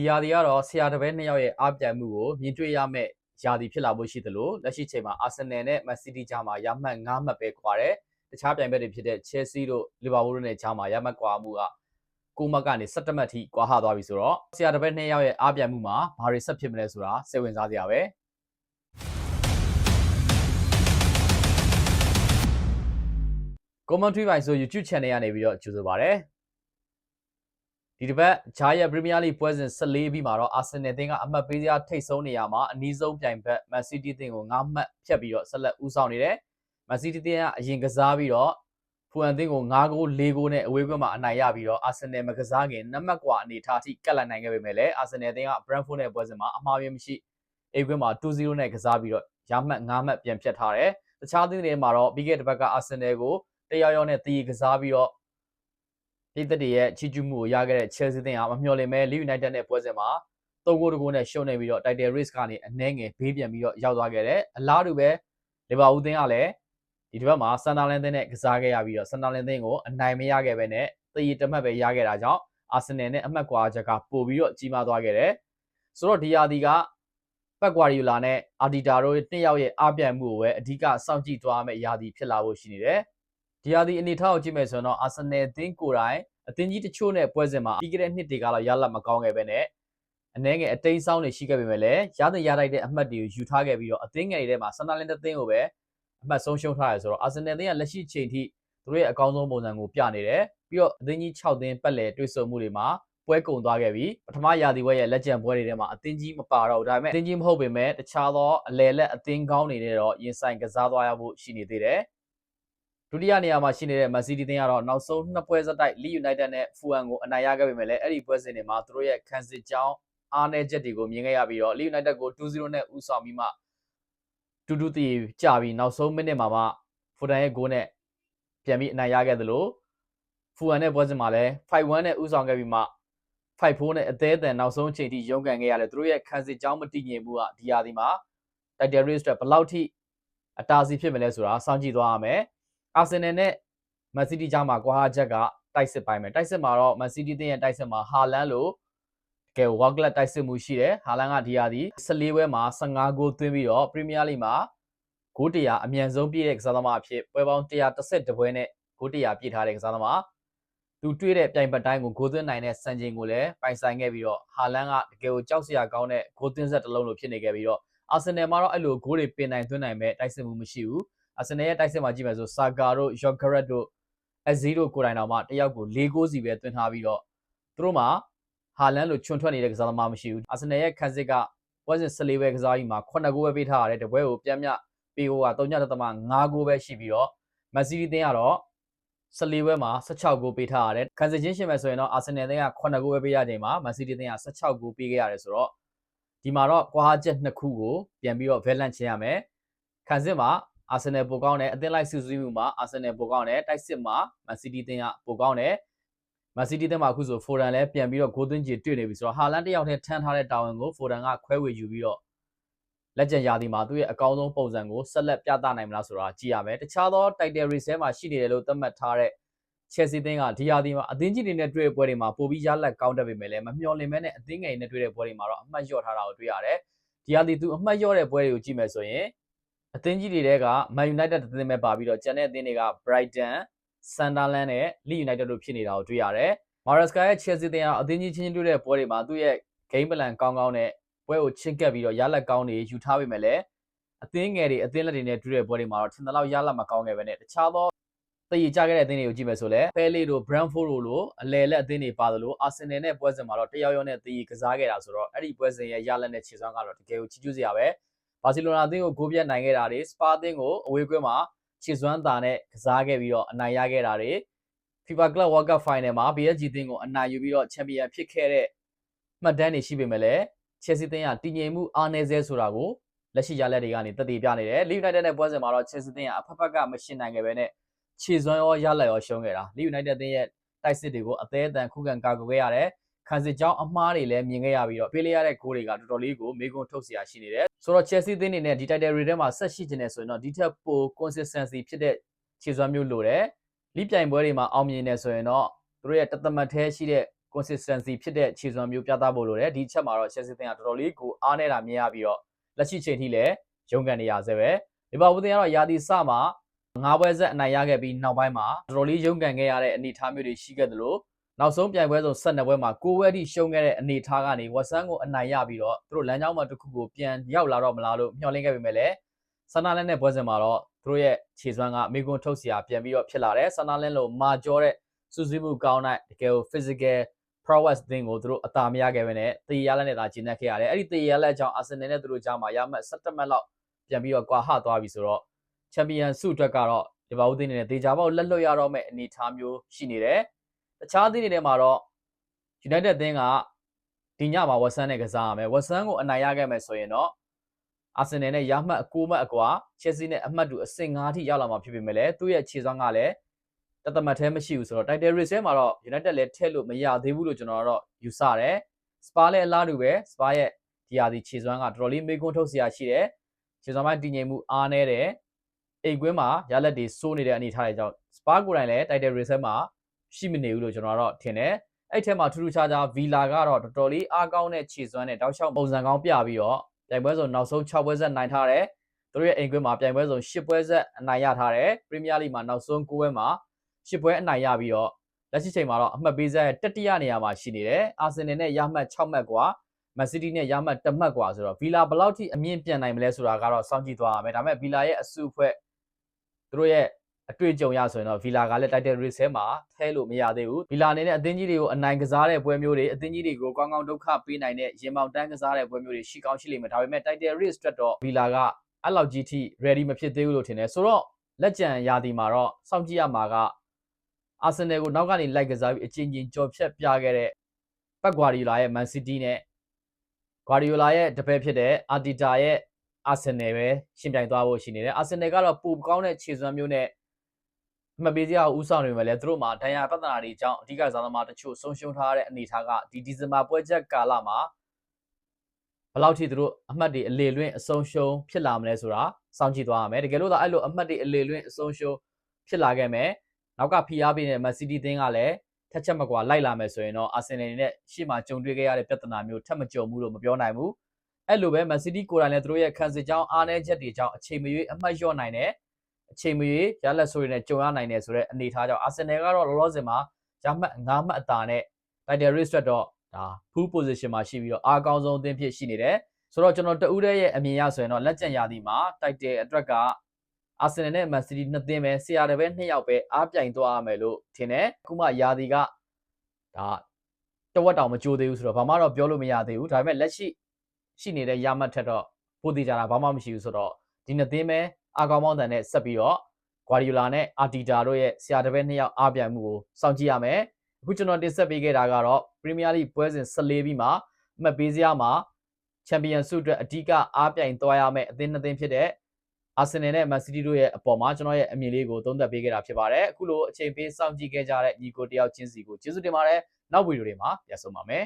ဒီယာဒီကတော့ဆရာတပည့်နှစ်ယောက်ရဲ့အားပြိုင်မှုကိုမြင်တွေ့ရမယ့်ယာဒီဖြစ်လာဖို့ရှိသလိုလက်ရှိချိန်မှာအာဆင်နယ်နဲ့မန်စီးတီးကြားမှာရမှတ်9မှတ်ပဲကွာတယ်တခြားပြိုင်ဘက်တွေဖြစ်တဲ့ Chelsea တို့ Liverpool တို့နဲ့ကြားမှာရမှတ်ကွာမှုက9မှတ်ကနေ17မှတ်ထိကွာဟသွားပြီဆိုတော့ဆရာတပည့်နှစ်ယောက်ရဲ့အားပြိုင်မှုမှာဘာတွေဆက်ဖြစ်မလဲဆိုတာစိတ်ဝင်စားစရာပဲ commentary ပိုင်းဆို YouTube channel ကနေပြီးတော့ကြိုဆိုပါရစေ ဒီတစ်ပတ်ဂျာရဲ့ Premier League ပွဲစဉ်14ပြီးမှာတော့ Arsenal တင်းကအမှတ်ပေးစရာထိတ်ဆုံးနေရမှာအနည်းဆုံးပြိုင်ဘက် Man City တင်းကို9မှတ်ဖြတ်ပြီးတော့ဆက်လက်ဦးဆောင်နေတယ် Man City တင်းကအရင်ကစားပြီးတော့ဖူအန်တင်းကို9ဂိုး4ဂိုးနဲ့အဝေးကွင်းမှာအနိုင်ရပြီးတော့ Arsenal မကစားခင်နံပါတ်ကွာအနေထားအထိကတ်လိုက်နိုင်ခဲ့ပေမဲ့လည်း Arsenal တင်းက Brentford နဲ့ပွဲစဉ်မှာအမှားယွင်းမရှိအိမ်ကွင်းမှာ2-0နဲ့ကစားပြီးတော့ရမှတ်9မှတ်ပြန်ဖြတ်ထားတယ်တခြားသင်းတွေမှာတော့ပြီးခဲ့တဲ့ဘက်က Arsenal ကိုတယောက်ယောက်နဲ့တည်ကစားပြီးတော့ ပြည်သက်တွေရဲ့ချီကျူးမှုကိုရခဲ့တဲ့ Chelsea တင်ဟာမမျှော်လင့်မဲ Leeds United နဲ့ပွဲစဉ်မှာ3ဂိုးတဂိုးနဲ့ရှုံးနေပြီးတော့ Title Race ကနေအနှဲငယ်ဘေးပြန်ပြီးတော့ရောက်သွားခဲ့တယ်အလားတူပဲ Liverpool တင်ကလည်းဒီတစ်ပတ်မှာ Sunderland တင်နဲ့ကစားခဲ့ရပြီးတော့ Sunderland တင်ကိုအနိုင်မရခဲ့ဘဲနဲ့တည်တမတ်ပဲရခဲ့တာကြောင့် Arsenal နဲ့အမှတ်ကွာချက်ကပို့ပြီးတော့ကြီးမားသွားခဲ့တယ်ဆိုတော့ဒီယာဒီကပက်ကွာရီယိုလာနဲ့အာဒီတာတို့နှစ်ယောက်ရဲ့အားပြိုင်မှုကိုပဲအဓိကစောင့်ကြည့်သွားမယ့်ယာဒီဖြစ်လာဖို့ရှိနေတယ် ဒီယာဒီအနေထားကိုကြည့်မယ်ဆိုရင်တော့အာဆင်နယ်အသင်းကိုယ်တိုင်အသင်းကြီးတချို့နဲ့ပွဲစဉ်မှာပြီးခဲ့တဲ့နှစ်တွေကတော့ရလတ်မကောင်းခဲ့ပဲနဲ့အနည်းငယ်အတိတ်ဆောင်းတွေရှိခဲ့ပေမဲ့လည်းရတဲ့ရတိုက်တဲ့အမှတ်တွေကိုယူထားခဲ့ပြီးတော့အသင်းငယ်တွေထဲမှာဆန်နာလင်းတဲ့သင်းကိုပဲအမှတ်ဆုံးရှုံးထားရဆိုတော့အာဆင်နယ်အသင်းကလက်ရှိချိန်ထိသူတို့ရဲ့အကောင်းဆုံးပုံစံကိုပြနေတယ်ပြီးတော့အသင်းကြီး6သင်းပတ်လည်တွေ့ဆုံမှုတွေမှာပွဲကုန်သွားခဲ့ပြီပထမရာသီပွဲရဲ့လက်ကျန်ပွဲတွေထဲမှာအသင်းကြီးမပါတော့ဘူးဒါပေမဲ့အသင်းကြီးမဟုတ်ပေမဲ့တခြားသောအလယ်လက်အသင်းကောင်းတွေနဲ့တော့ရင်ဆိုင်ကစားသွားရဖို့ရှိနေသေးတယ် ဒုတိယနေရာမှာရှိနေတဲ့ Man City တင်းကတော့နောက်ဆုံးနှစ်ပွဲစတိုက် Leeds United နဲ့ Fulham ကိုအနိုင်ရခဲ့ပေမဲ့လည်းအဲ့ဒီပွဲစဉ်တွေမှာသူတို့ရဲ့ခံစစ်ကြောင်းအားနည်းချက်တွေကိုမြင်ခဲ့ရပြီးတော့ Leeds United ကို2-0နဲ့ဦးဆောင်ပြီးမှတူတူတီကြပြီးနောက်ဆုံးမိနစ်မှာမှ Fulham ရဲ့ဂိုးနဲ့ပြန်ပြီးအနိုင်ရခဲ့သလို Fulham နဲ့ပွဲစဉ်မှာလည်း5-1နဲ့ဦးဆောင်ခဲ့ပြီးမှ5-4နဲ့အသေးအတန်နောက်ဆုံးအချိန်ထိရုန်းကန်ခဲ့ရတယ်သူတို့ရဲ့ခံစစ်ကြောင်းမတည်ငြိမ်မှုကဒီယာဒီမှာ Title Race အတွက်ဘယ်လောက်ထိအတားစီဖြစ်မလဲဆိုတာစောင့်ကြည့်သွားရမယ် အာဆင်နယ်နဲ့ Man City ကြားမှာကွာဟချက်ကတိုက်စစ်ပိုင်းပဲတိုက်စစ်မှာတော့ Man City တင်းရဲ့တိုက်စစ်မှာဟာလန်လိုတကယ် work class တိုက်စစ်မှုရှိတယ်ဟာလန်ကဒီယာဒီ14ပွဲမှာ15ဂိုးသွင်းပြီးတော့ Premier League မှာဂိုး100အမြန်ဆုံးပြည့်တဲ့ကစားသမားအဖြစ်ပွဲပေါင်း132ပွဲနဲ့ဂိုး100ပြည့်ထားတဲ့ကစားသမားသူတွေ့တဲ့ပြိုင်ပတ်တိုင်းကိုဂိုးသွင်းနိုင်တဲ့စံချိန်ကိုလည်းပိုင်ဆိုင်ခဲ့ပြီးတော့ဟာလန်ကတကယ်ကိုကြောက်စရာကောင်းတဲ့ဂိုးသွင်းဆက်တစ်လုံးလိုဖြစ်နေခဲ့ပြီးတော့အာဆင်နယ်မှာတော့အဲ့လိုဂိုးတွေပင်နိုင်သွင်းနိုင်မဲ့တိုက်စစ်မှုမရှိဘူး အာဆင်နယ်ရဲ့တိုက်စစ်မှာကြည့်မယ်ဆိုဆာဂါတို့ယော့ဂရက်တို့အဇီတို့ကိုယ်တိုင်တော်မှတယောက်ကို၄ဂိုးစီပဲသွင်းထားပြီးတော့သူတို့မှာဟာလန်လိုချွန်ထွက်နေတဲ့ကစားသမားမရှိဘူးအာဆင်နယ်ရဲ့ခန်းစစ်ကပွဲစဉ်14ပဲကစားပြီးမှာ9ဂိုးပဲပေးထားရတယ်တပွဲကိုပြန်မြပေးဖို့က3.5ဂိုးပဲရှိပြီးတော့မက်ဆီတီတင်းကတော့14ပွဲမှာ16ဂိုးပေးထားရတယ်ခန်းစစ်ချင်းရှင်မယ်ဆိုရင်တော့အာဆင်နယ်တင်းက9ဂိုးပဲပေးရချိန်မှာမက်ဆီတီတင်းက16ဂိုးပေးခဲ့ရတယ်ဆိုတော့ဒီမှာတော့ကွာချက်နှစ်ခုကိုပြန်ပြီးတော့ balance ချင်ရမယ်ခန်းစစ်မှာ အာဆင်နယ်ပိုကောင်းတယ်အသင်းလိုက်စုစည်းမှုမှာအာဆင်နယ်ပိုကောင်းတယ်တိုက်စစ်မှာမန်စီးတီးတင်းကပိုကောင်းတယ်မန်စီးတီးတင်းမှာအခုဆိုဖိုဒန်လည်းပြန်ပြီးတော့ဂိုးသွင်းကြီးတွေ့နေပြီဆိုတော့ဟာလန်တယောက်တည်းထမ်းထားတဲ့တာဝန်ကိုဖိုဒန်ကခွဲဝေယူပြီးတော့လက်ကျန်ရာသီမှာသူ့ရဲ့အကောင်းဆုံးပုံစံကိုဆက်လက်ပြသနိုင်မလားဆိုတာကြည့်ရမယ်တခြားသော title race ထဲမှာရှိနေတယ်လို့သတ်မှတ်ထားတဲ့ Chelsea တင်းကဒီရာသီမှာအသင်းကြီးတွေနဲ့တွေ့တဲ့ပွဲတွေမှာပိုပြီးရလက်ကောင်းတတ်ပေမဲ့လည်းမမျှော်လင့်မဲနဲ့အသင်းငယ်တွေနဲ့တွေ့တဲ့ပွဲတွေမှာတော့အမှတ်လျော့ထားတာကိုတွေ့ရတယ်ဒီရာသီသူအမှတ်လျော့တဲ့ပွဲတွေကိုကြည့်မယ်ဆိုရင် အသင်းကြီးတွေတဲက Man United အသင်းပဲပါပြီးတော့ကျန်တဲ့အသင်းတွေက Brighton, Sunderland နဲ့ Leeds United တို့ဖြစ်နေတာကိုတွေ့ရတယ်။ Maresca ရဲ့ Chelsea အသင်းကအသင်းကြီးချင်းချင်းတွေ့တဲ့ပွဲတွေမှာသူ့ရဲ့ game plan ကောင်းကောင်းနဲ့ပွဲကိုချင်းကပ်ပြီးတော့ရလက်ကောင်းတွေယူထားပေမဲ့လည်းအသင်းငယ်တွေအသင်းလက်တွေနဲ့တွေ့တဲ့ပွဲတွေမှာတော့ထင်သလောက်ရလက်မကောင်းခဲ့ပဲနဲ့တခြားသောတည်ကြခဲ့တဲ့အသင်းတွေကိုကြည့်မယ်ဆိုလဲ Pele တို့ Brentford တို့လိုအလဲလက်အသင်းတွေပါသလို Arsenal နဲ့ပွဲစဉ်မှာတော့တယောက်ယောက်နဲ့တည်ကစားခဲ့တာဆိုတော့အဲ့ဒီပွဲစဉ်ရဲ့ရလက်နဲ့ခြေစွမ်းကတော့တကယ်ကိုချီးကျူးစရာပဲ။ ဘာစီလိုနာအသင်းကိုဂိုးပြတ်နိုင်ခဲ့တာတွေစပါအသင်းကိုအဝေးကွင်းမှာခြေစွမ်းတာနဲ့ကစားခဲ့ပြီးတော့အနိုင်ရခဲ့တာတွေ FIFA Club World Cup Final မှာ PSG အသင်းကိုအနိုင်ယူပြီးတော့ချန်ပီယံဖြစ်ခဲ့တဲ့မှတ်တမ်းတွေရှိပေမဲ့လည်း Chelsea အသင်းကတည်ငြိမ်မှုအားနည်းစေဆိုတာကိုလက်ရှိရလက်တွေကနေတည်တည်ပြနေတယ် Leeds United နဲ့ပွဲစဉ်မှာတော့ Chelsea အသင်းကအဖက်ဖက်ကမရှင်းနိုင်ခဲ့ပဲနဲ့ခြေစွမ်းရောရလက်ရောရှုံးခဲ့တာ Leeds United အသင်းရဲ့တိုက်စစ်တွေကိုအသေးအတန်ခုခံကာကွယ်ခဲ့ရတယ် ခံစစ်ကြောင်းအမှားတွေလည်းမြင်ခဲ့ရပြီးတော့ပေးလိုက်ရတဲ့ဂိုးတွေကတော်တော်လေးကိုမေးခွန်းထုတ်စရာရှိနေတယ်ဆိုတော့ Chelsea သင်းနေနဲ့ဒီ title race ထဲမှာဆက်ရှိခြင်းနဲ့ဆိုရင်တော့ဒီထက်ပို consistency ဖြစ်တဲ့ခြေစွမ်းမျိုးလိုတယ်လိပြိုင်ပွဲတွေမှာအောင်မြင်နေဆိုရင်တော့သူတို့ရဲ့တသမတ်แท้ရှိတဲ့ consistency ဖြစ်တဲ့ခြေစွမ်းမျိုးပြသဖို့လိုတယ်ဒီချက်မှာတော့ Chelsea သင်းကတော်တော်လေးကိုအားနေတာမြင်ရပြီးတော့လက်ရှိချိန်ထိလည်းရုန်းကန်နေရဆဲပဲလီဗာပူးသင်းကတော့ယာတီစမှာငါးပွဲဆက်အနိုင်ရခဲ့ပြီးနောက်ပိုင်းမှာတော်တော်လေးရုန်းကန်ခဲ့ရတဲ့အနေအထားမျိုးတွေရှိခဲ့သလို နောက်ဆုံးပြိုင်ပွဲဆုံး12ပွဲမှာ9ပွဲထိရှုံးခဲ့တဲ့အနေအထားကနေဝက်ဆန်ကိုအနိုင်ရပြီးတော့သူတို့လမ်းကြောင်းမှာတစ်ခုကိုပြန်ရောက်လာတော့မလားလို့မျှော်လင့်ခဲ့ပေမဲ့လည်းဆန္ဒလန်းနဲ့ပွဲစဉ်မှာတော့သူတို့ရဲ့ခြေစွမ်းကမေကွန်ထုတ်စရာပြန်ပြီးတော့ဖြစ်လာတယ်ဆန္ဒလန်းလို့မာကျော်တဲ့စူးစီးမှုကောင်းတဲ့တကယ်ကို physical prowess သင်ကိုသူတို့အသာမရခဲ့ပဲနဲ့တေးရလက်နဲ့သာကျင်းနေခဲ့ရတယ်အဲ့ဒီတေးရလက်ကြောင့်အာဆင်နယ်နဲ့သူတို့ကြားမှာရမှတ်17မှတ်လောက်ပြန်ပြီးတော့ကွာဟသွားပြီဆိုတော့ချန်ပီယံဆုအတွက်ကတော့ဒီဘာဦးသိန်းနဲ့တေချာပေါက်လက်လွတ်ရတော့မဲ့အနေအထားမျိုးရှိနေတယ် တခြားသင်းတွေထဲမှာတော့ United သင်းကဒီညမှာဝက်ဆန်နဲ့ကစားရမယ်ဝက်ဆန်ကိုအနိုင်ရခဲ့မယ်ဆိုရင်တော့အာဆင်နယ်နဲ့ရမှတ်အ9မှတ်အကွာချက်စီနဲ့အမှတ်တူအဆင့်5ထိရောက်လာမှာဖြစ်ပေမဲ့လည်းသူ့ရဲ့ခြေစွမ်းကလည်းတသမတ်သေးမရှိဘူးဆိုတော့ title race ထဲမှာတော့ United လည်းထည့်လို့မရသေးဘူးလို့ကျွန်တော်ကတော့ယူဆတယ်။ Spa လည်းအလားတူပဲ Spa ရဲ့ဒီဟာဒီခြေစွမ်းကတော်တော်လေးမေးခွန်းထုတ်စရာရှိတယ်။ခြေစွမ်းပိုင်းတည်ငြိမ်မှုအားနည်းတယ်။အိမ်ကွင်းမှာရလက်တွေစိုးနေတဲ့အနေအထားတွေကြောင့် Spa ကိုယ်တိုင်လည်း title race ထဲမှာ ရှိမနေဘူးလို့ကျွန်တော်ကတော့ထင်တယ်။အဲ့ထဲမှာထူးထူးခြားခြား Villa ကတော့တော်တော်လေးအားကောင်းတဲ့ခြေစွမ်းနဲ့တောက်လျှောက်ပုံစံကောင်းပြပြီးတော့ပြိုင်ပွဲစုံနောက်ဆုံး6ပွဲဆက်နိုင်ထားတယ်။သူတို့ရဲ့အိမ်ကွင်းမှာပြိုင်ပွဲစုံ10ပွဲဆက်အနိုင်ရထားတယ်။ Premier League မှာနောက်ဆုံး9ပွဲမှာ10ပွဲအနိုင်ရပြီးတော့လက်ရှိချိန်မှာတော့အမှတ်ပေးဆက်တတိယနေရာမှာရှိနေတယ်။အာဆင်နယ်နဲ့ရမှတ်6မှတ်กว่าမန်စီးတီးနဲ့ရမှတ်1မှတ်กว่าဆိုတော့ဗီလာဘယ်လောက်ထိအမြင့်ပြန်နိုင်မလဲဆိုတာကတော့စောင့်ကြည့်သွားရမယ်။ဒါပေမဲ့ဗီလာရဲ့အစုအဖွဲ့သူတို့ရဲ့ အတွေ့အကြုံရဆိုရင်တော့ဗီလာကလည်း title race ထဲမှာထဲလို့မရသေးဘူး။ဗီလာအနေနဲ့အသင်းကြီးတွေကိုအနိုင်ကစားတဲ့ပွဲမျိုးတွေအသင်းကြီးတွေကိုကောင်းကောင်းဒုက္ခပေးနိုင်တဲ့ရင်ပေါင်တန်းကစားတဲ့ပွဲမျိုးတွေရှိကောင်းရှိလိမ့်မယ်။ဒါပေမဲ့ title race အတွက်တော့ဗီလာကအဲ့လောက်ကြီးထိ ready မဖြစ်သေးဘူးလို့ထင်တယ်။ဆိုတော့လက်ကျန်ရာသီမှာတော့စောင့်ကြည့်ရမှာကအာဆင်နယ်ကိုနောက်ကနေလိုက်ကစားပြီးအချင်းချင်းကြော်ဖြတ်ပြခဲ့တဲ့ပတ်ဂွာဒီလာရဲ့ Man City နဲ့ဂွာဒီယိုလာရဲ့တပည့်ဖြစ်တဲ့အာတီတာရဲ့အာဆင်နယ်ပဲရှင်ပြိုင်သွားဖို့ရှိနေတယ်အာဆင်နယ်ကတော့ပိုကောင်းတဲ့ခြေစွမ်းမျိုးနဲ့အ မှတ်ပေးစရာဦးဆောင်နေမှာလဲသူတို့မှာဒဏ်ရာပြဿနာတွေကြောင့်အဓိကစားသမားတချို့ဆုံးရှုံးထားတဲ့အနေအထားကဒီဒီဇင်ဘာပွဲချက်ကာလမှာဘယ်လောက်ထိသူတို့အမှတ်တွေအလေလွင့်အဆုံးရှုံးဖြစ်လာမလဲဆိုတာစောင့်ကြည့်သွားရမယ်တကယ်လို့သာအဲ့လိုအမှတ်တွေအလေလွင့်အဆုံးရှုံးဖြစ်လာခဲ့မယ်နောက်ကဖိအားပေးနေတဲ့ Man City သင်းကလည်းထက်ချက်မကွာလိုက်လာမယ်ဆိုရင်တော့ Arsenal နဲ့ရှေ့မှာကြုံတွေ့ခဲ့ရတဲ့ပြဿနာမျိုးထပ်မကြုံဘူးလို့မပြောနိုင်ဘူးအဲ့လိုပဲ Man City ကိုယ်တိုင်လည်းသူတို့ရဲ့ခံစစ်ကြောင်းအားနည်းချက်တွေကြောင့်အချိန်မရွေးအမှတ်လျော့နိုင်တယ် အချိန်မရွေးရလက်ဆိုးတွေနဲ့ကြုံရနိုင်တယ်ဆိုတဲ့အနေအထားကြောင့် Arsenal ကတော့လောလောဆယ်မှာရမှတ်9မှတ်အသာနဲ့ title race အတွက်တော့ဒါ full position မှာရှိပြီးတော့အားကောင်းဆုံးအသင်းဖြစ်ရှိနေတယ်ဆိုတော့ကျွန်တော်တဦးတည်းရဲ့အမြင်ရဆိုရင်တော့လက်ကျန်ရာသီမှာ title အတွက်ကအာဆင်နယ်နဲ့မန်စီးတီးနှစ်သင်းပဲဆရာတပည့်နှစ်ယောက်ပဲအားပြိုင်သွားရမယ်လို့ထင်တယ်အခုမှယာဒီကဒါတဝက်တောင်မကြိုးသေးဘူးဆိုတော့ဘာမှတော့ပြောလို့မရသေးဘူးဒါပေမဲ့လက်ရှိရှိနေတဲ့ရမှတ်ထက်တော့ပိုသေးကြတာဘာမှမရှိဘူးဆိုတော့ဒီနှစ်သင်းပဲ အာကောင်မောင်းတန်နဲ့ဆက်ပြီးတော့ဂွာဒီယိုလာနဲ့အာတီတာတို့ရဲ့ဆရာတပည့်နှစ်ယောက်အားပြိုင်မှုကိုစောင့်ကြည့်ရမယ်အခုကျွန်တော်တင်ဆက်ပေးခဲ့တာကတော့ပရီးမီးယားလိပွဲစဉ်14ပြီးမှာအမှတ်ပေးစရာမှာချန်ပီယံဆုအတွက်အဓိကအားပြိုင်သွားရမယ့်အသင်းနှစ်သင်းဖြစ်တဲ့အာဆင်နယ်နဲ့မန်စီးတီးတို့ရဲ့အပေါ်မှာကျွန်တော်ရဲ့အမြင်လေးကိုသုံးသပ်ပေးခဲ့တာဖြစ်ပါတယ်အခုလိုအချိန်ပေးစောင့်ကြည့်ခဲ့ကြတဲ့ညီကိုတယောက်ချင်းစီကိုကျေးဇူးတင်ပါတယ်နောက်ဗီဒီယိုတွေမှာပြန်ဆုံပါမယ်